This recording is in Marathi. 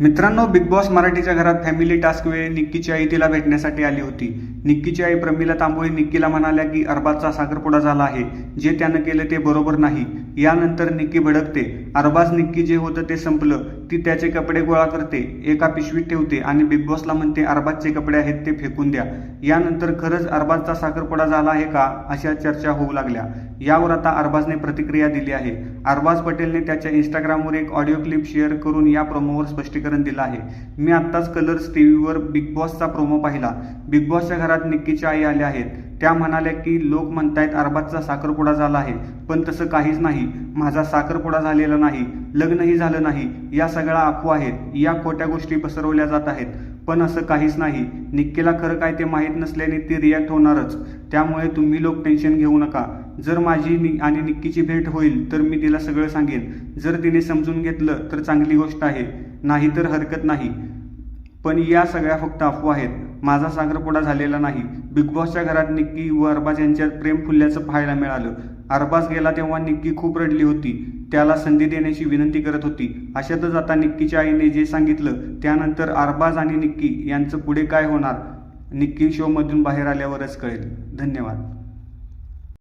मित्रांनो बिग बॉस मराठीच्या घरात फॅमिली टास्क वेळी निक्कीची आई तिला भेटण्यासाठी आली होती. निक्कीची आई प्रमिला तांबोळी निक्कीला म्हणाल्या की अरबाजचा साखरपुडा झाला आहे. जे त्यानं केलं ते बरोबर नाही. यानंतर निक्की भडकते. अरबाज निक्की जे होतं ते संपलं. ती त्याचे कपडे गोळा करते एका पिशवीत ठेवते आणि बिग बॉसला म्हणते अरबाजचे कपडे आहेत ते फेकून द्या. यानंतर खरंच अरबाजचा साखरपुडा झाला आहे का? अशा चर्चा होऊ लागल्या. यावर आता अरबाजने प्रतिक्रिया दिली आहे. अरबाज पटेलने त्याच्या इंस्टाग्रामवर एक ऑडिओ क्लिप शेअर करून या प्रोमोवर स्पष्टीकरण दिलं आहे. मी आत्ताच कलर्स टीव्हीवर बिग बॉसचा प्रोमो पाहिला. बिग बॉसच्या घरात निक्कीच्या आई आल्या आहेत. त्या म्हणाल्या की लोक म्हणतायत अरबाजचा साखरपुडा झाला आहे पण तसं काहीच नाही. माझा साखरपुडा झालेला नाही लग्नही झालं नाही. या सगळ्या अफवा आहेत या खोट्या गोष्टी पसरवल्या जात आहेत. पण असं काहीच नाही. निक्कीला खरं काय ते माहीत नसल्याने ती रिॲक्ट होणारच. त्यामुळे तुम्ही लोक टेन्शन घेऊ नका. जर माझी नि आणि निक्कीची भेट होईल तर मी तिला सगळं सांगेन. जर तिने समजून घेतलं तर चांगली गोष्ट आहे. नाही तर हरकत नाही. पण या सगळ्या फक्त अफवा आहेत. माझा सागरपुडा झालेला नाही. बिग बॉसच्या घरात निक्की व अरबाज यांच्यात प्रेम फुलल्याचं पाहायला मिळालं. अरबाज गेला तेव्हा निक्की खूप रडली होती. त्याला संधी देण्याची विनंती करत होती. अशातच आता निक्कीच्या आईने जे सांगितलं त्यानंतर अरबाज आणि निक्की यांचं पुढे काय होणार? निक्की शोमधून बाहेर आल्यावरच कळेल. धन्यवाद.